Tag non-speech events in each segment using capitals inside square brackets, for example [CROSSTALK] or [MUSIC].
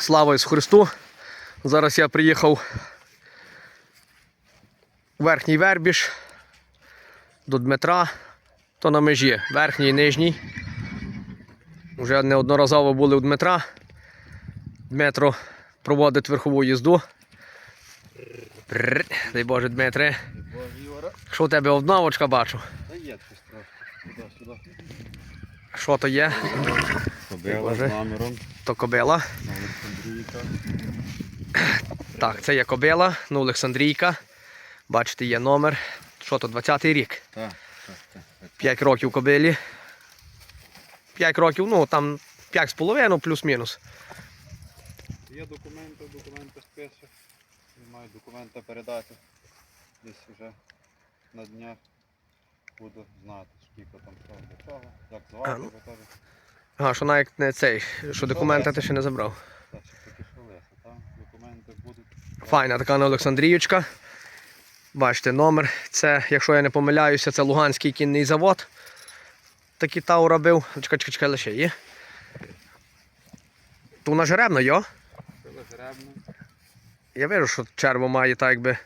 Слава Ісусу Христу! Зараз я приїхав в верхній Вербіж до Дмитра, то на межі верхній і нижній. Вже неодноразово були у Дмитра. Дмитро проводить верхову їзду. Дай Боже, Дмитре. Що у тебе обновочка бачу? Та є щось трохи. Туди, сюди. Що то є? Побила Боже. з номером. То кобила. Так, це є кобила, ну Олександрійка. Бачите, є номер. Що то, 20-й рік. Так, так, так. так. 5 років кобилі. 5 років, ну там 5,5 плюс-мінус. Є документи, документи. Не маю документа передати. Десь вже на днях буду знати, скільки там що до чого, як звати, ну. теж. А, що навіть не цей, що документи ти ще не забрав. Так, що таки що леса, там документи будуть. Файна така на Олександріючка. Бачите, номер. Це, якщо я не помиляюся, це Луганський кінний завод. Такий тау робив. Чекай, чекай, чекай, лише є. Ту на жеребно, йо? Купила жеребну, Я вижу, що черво має так якби,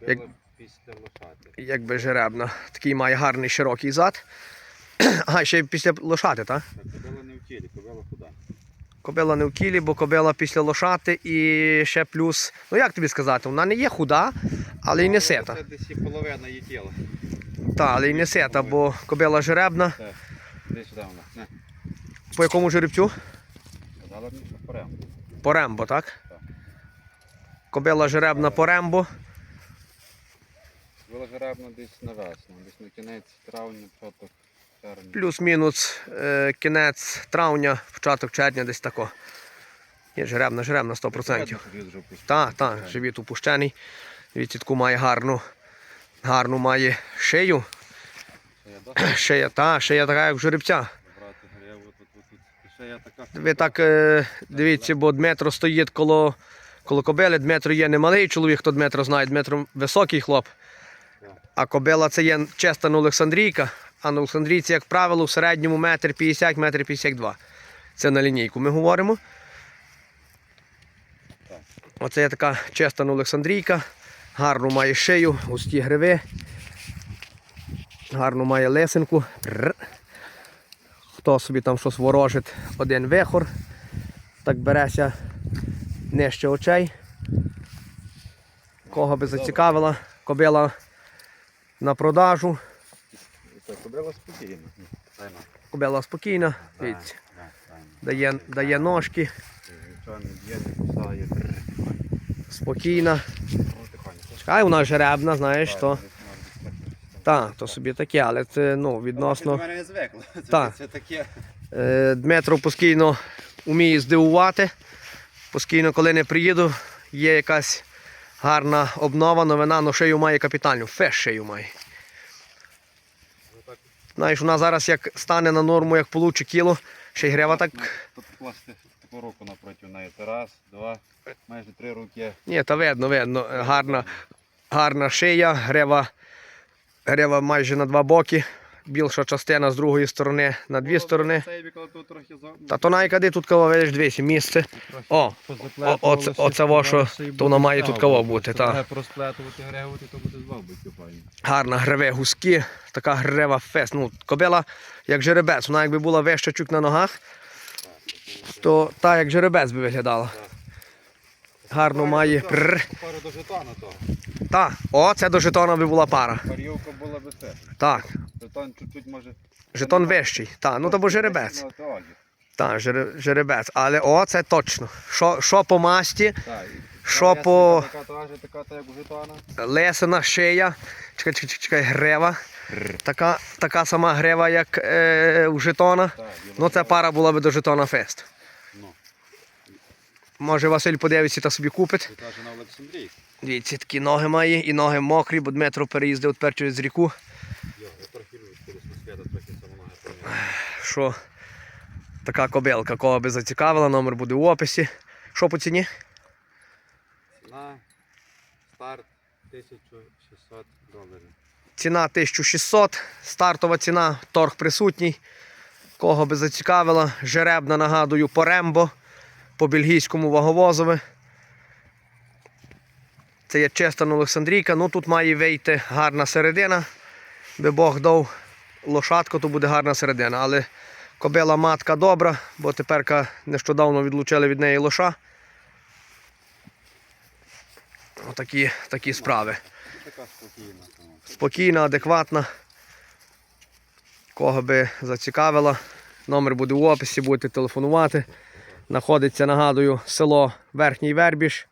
Як- після лошати. якби жеребна. Такий має гарний широкий зад. [CLEARS THROAT] Ага, ще й після лошати, так? Купила не в тілі, купила куди? Кобила не в кілі, бо кобила після лошати і ще плюс. Ну як тобі сказати, вона не є худа, але й не сета. Це десь і половина її тіла. Так, але й не сета, бо кобила жеребна. Так, десь сюди вона. Не. По якому жеребцю? Казала що порем. По рембо, так? Так. Кобила жеребна по рембо. Було жеребно десь на весну, десь на кінець травня, початок червня. Плюс-мінус е, кінець травня, початок червня десь тако. Є жеребна, жеребна 100%. Видно, що він вже опустив. Так, так, живіт упущений. Дивіться, таку має гарну, гарну має шию. [CLEARS THROAT] Шия, та, шия така, як в жеребця. Ви так е, дивіться, бо Дмитро стоїть коло, коло кобили. Дмитро є не малий чоловік, хто Дмитро знає, Дмитро високий хлоп. А кобила це є честа на Олександрійка, а на Олександрійці, як правило, в середньому метр 50, метр 52. Це на лінійку ми говоримо. Оце є така честа на Олександрійка. Гарну має шию, густі гриви. Гарну має лисинку. Хто собі там щось ворожить, один вихор. Так береся нижче очей. Кого би зацікавила, кобила на продажу. Кобила спокійно. Дай на. Кобила спокійна, дивіться, дає, дає ножки, спокійна. Ну. Чекай, вона жеребна, знаєш, то. Так, то собі таке, але це ну, відносно. мене не звикло. [LAUGHS] Так. Е, Дмитро постійно вміє здивувати. Постійно, коли не приїду, є якась гарна обнова, новина, але шию має капітальну. Феш шию має. Знаєш, вона зараз як стане на норму, як получить кіло, ще й грева так. Тут покласти таку руку напроти неї. Це Раз, два, майже три руки. Ні, та видно, видно. Гарна, гарна шия, грева, грева майже на два боки. Більша частина з другої сторони на дві сторони. Та то найкади тут кава видиш двічі місце. О, о, оце, оце во, що то воно має тут кава бути. Та. Гревувати, то буде файно. Гарна гриве гуски, така грива фест. Ну, кобила як жеребець, вона якби була вища чук на ногах, то та як жеребець би виглядала. Гарно має. Пару до жетона того. Та, о, це до жетона би була пара. Парівка була би це. Так, Жетон чуть-чуть може. жетон вищий. Та, ну то бо жеребець. Так, жеребець. Але о, це точно. Що, що по масті, Так, Що по- Така теж, така як у жетона. лесена шия, чекай, чекай, чекай, грева. Така, така сама грева, як е, у жетона. Так, Ну, ця пара була би до жетона фест. Ну, Може Василь подивиться та собі купить. це. Дивіться, такі ноги має, і ноги мокрі, бо Дмитро переїздив тепер через ріку. Йо, я трохи люблю, коли свята трохи самоноги поміняли. Що така кобилка, кого би зацікавила, номер буде в описі. Що по ціні? Ціна, старт 1600 доларів. Ціна 1600, стартова ціна, торг присутній. Кого би зацікавила, жеребна, нагадую, по рембо. по бельгійському ваговозові. Це є чиста Олександрійка. Ну тут має вийти гарна середина. Би Бог дав лошадку, то буде гарна середина. Але кобила матка добра, бо тепер нещодавно відлучили від неї лоша. Отакі такі справи. Така спокійна. Спокійна, адекватна. Кого би зацікавила, номер буде в описі, будете телефонувати. Знаходиться, нагадую, село Верхній Вербіж.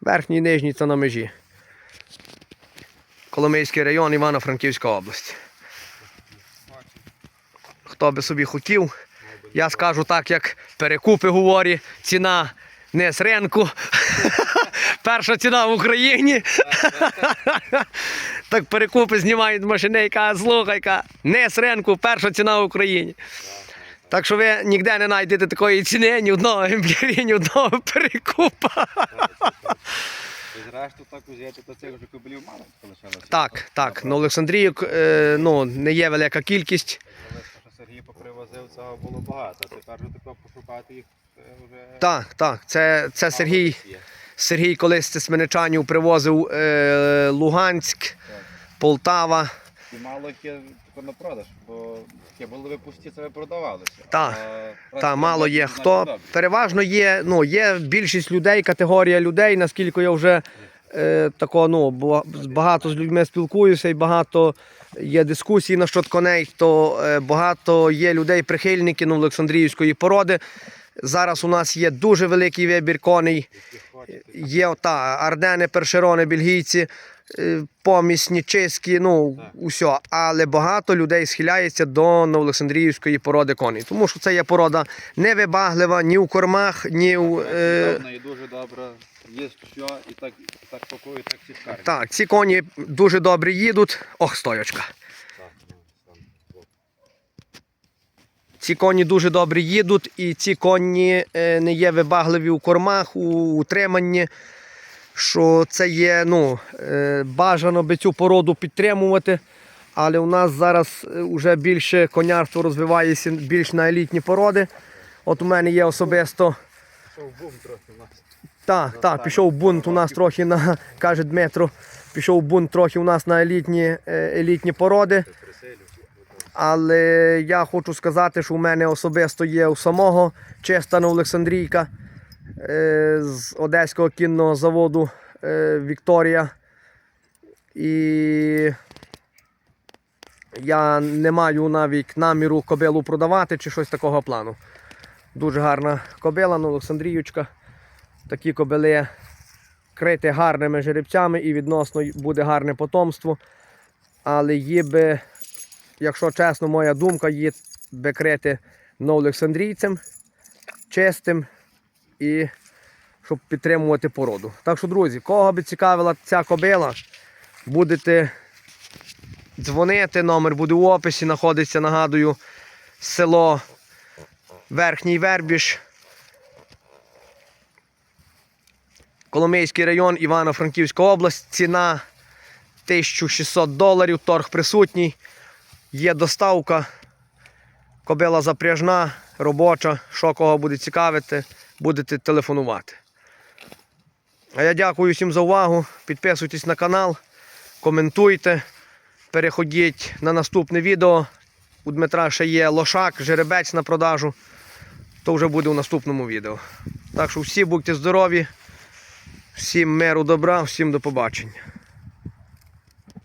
Верхній Нижній це на межі. Коломийський район, Івано-Франківська область. Хто би собі хотів, я скажу так, як перекупи говорять, ціна не з ринку. [LAUGHS] Перша ціна в Україні. [LAUGHS] Так перекупи знімають машини і кажуть, слухай, ка, не з ринку, перша ціна в Україні. Так що ви ніде не знайдете такої ціни, ні одного емплярі, ні одного перекупа. Зрештою так взяти, то цих вже кобилів мало залишилося. Так, так. Ну, Олександрію е, ну, не є велика кількість. Але попривозив, цього було багато. Тепер вже тако пошукати їх е, вже. Так, так. Це, це Сергій. Сергій колись з Сменичанів привозив е, Луганськ, Так. Полтава. І мало тако на продаж, бо таке були ви пусті, це ви продавалися. Так, Та мало є. Хто переважно є, ну, є більшість людей, категорія людей, наскільки я вже е, тако, ну, багато з людьми спілкуюся і багато є дискусій насчет коней, то е, багато є людей, прихильників ну, Олександріївської породи. Зараз у нас є дуже великий вибір коней. Є та, ардени, першерони, бельгійці, е, помісні, чеські, ну, усе. Але багато людей схиляється до новоолександріївської породи коней. Тому що це є порода невибаглива ні в кормах, ні в. Е, і дуже добре. Є все, і так, і так пакують, так цікаво. так, ці коні дуже добре їдуть. Ох, стоячка. Ці коні дуже добре їдуть, і ці коні е, не є вибагливі у кормах, у утриманні. Що це є, ну, е, бажано би цю породу підтримувати. Але у нас зараз вже більше конярство розвивається більш на елітні породи. От у мене є особисто. Що в бум трохи у нас. Так, так, пішов бунт у нас трохи на, каже Дмитро, пішов бунт трохи у нас на елітні, е, елітні породи. Але я хочу сказати, що у мене особисто є у самого чиста Олександрійка е, з Одеського кінного заводу е, Вікторія. І я не маю навіть наміру кобилу продавати чи щось такого плану. Дуже гарна кобила, ну, Олександріючка. Такі кобили крити гарними жеребцями і відносно буде гарне потомство. Але її би якщо чесно, моя думка є би крити новоолександрійцем, чистим і щоб підтримувати породу. Так що, друзі, кого би цікавила ця кобила, будете дзвонити, номер буде в описі, знаходиться, нагадую, село Верхній Вербіж. Коломийський район, Івано-Франківська область. Ціна 1600 доларів, торг присутній. Є доставка, кобила запряжна, робоча. Що кого буде цікавити, будете телефонувати. А я дякую всім за увагу. Підписуйтесь на канал, коментуйте, переходіть на наступне відео. У Дмитра ще є лошак, жеребець на продажу. То вже буде у наступному відео. Так що всі будьте здорові, всім миру, добра, всім до побачення.